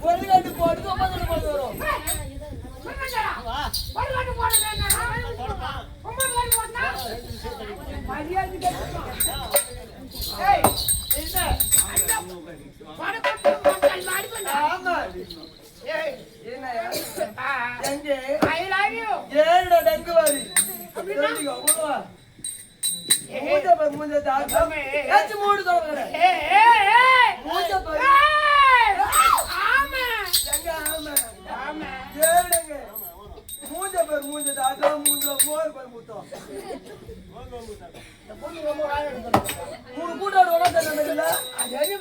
பொருளாட்டு போட்டு ஒன்பது கொண்டு வரும் ஏழுடா டெங்கு வாரி அவ்வளவா மூஞ்ச மூஞ்ச மூடு தொடங்குறேன்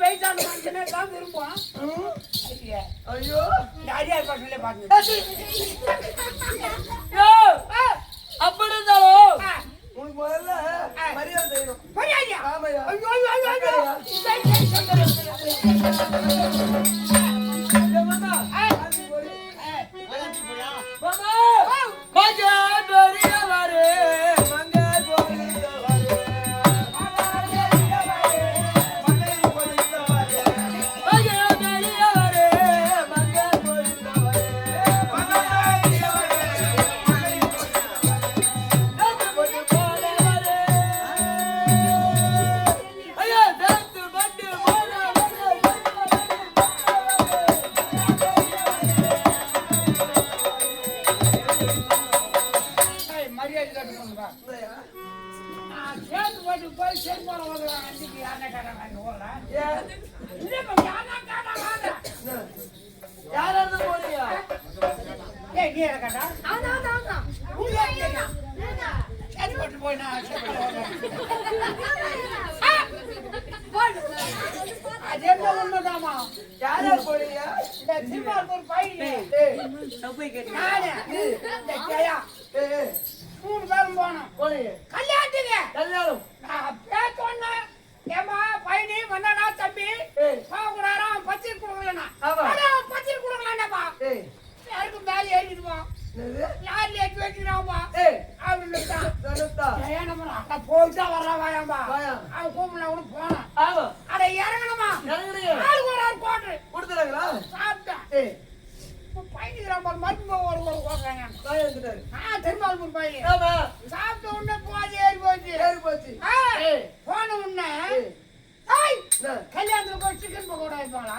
வயசான மனுஷனே தான் விரும்புவான் ஐயா. அடியார் பசங்களே யோ அப்படி இருந்தாலும் உனக்கு முதல்ல மரியாதை செய்யணும். பையா ஆமாய்யா. ஐயோ ஐயோ ஐயோ. போட்டு போய் செருப்பால ஓடுறேன். அன்னைக்கு யானை கேட்டாங்க. ஏன்? இல்லைப்பா, யானை கேட்டாங்க, வாங்க. யாரா இருந்து போறீங்க ஏய், நீ எதை கேட்டா? உங்க ஏன் கேட்டா? சரி, போட்டு போய் நான் செருப்பால ஓடுறேன். ஆ! போடு. அது என்ன உண்மைதாம்மா? யாரா போறீங்க இந்த திருமாலுக்கு ஒரு பையன். ஏய், நானு, இந்த ஜெயா, ஏய், ஏய், மூணு பேரும் போனோம் போறீங்க கல்யாணத்துக்கு கல்யாணம் நான் பேச சொன்னேன். ஏமா பையனி வந்தானா தம்பி? கொடுக்கலனா ஆமா. பச்சீர் கொடுக்கலாம்டாப்பா ஏய். யாருக்கு மேலே ஏறிடுவான் லாரில ஏற்றி வைக்கிறான்பா ஏய். அப்படின்னு ஏன் நம்ம அக்கா போயிட்டு தான் வர்றா வாயாம்பா வாயா. அவன் கூப்பிடல கூட போனான். அட இறங்கணுமா? ஆளுக்கு ஒரு ஆள் போட்டு கொடுத்துறாங்களா? சாப்பிட்டேன். பையனுக்கு மருந்து ஒரு ஒரு போடுறாங்க. ஆ திருமால்பூர் பையன். சாப்பிட்ட உடனே போது. ஏறி போச்சு. போன உடனே கல்யாணத்துல போய் சிக்கன் பக்கோடா வைப்பாங்களா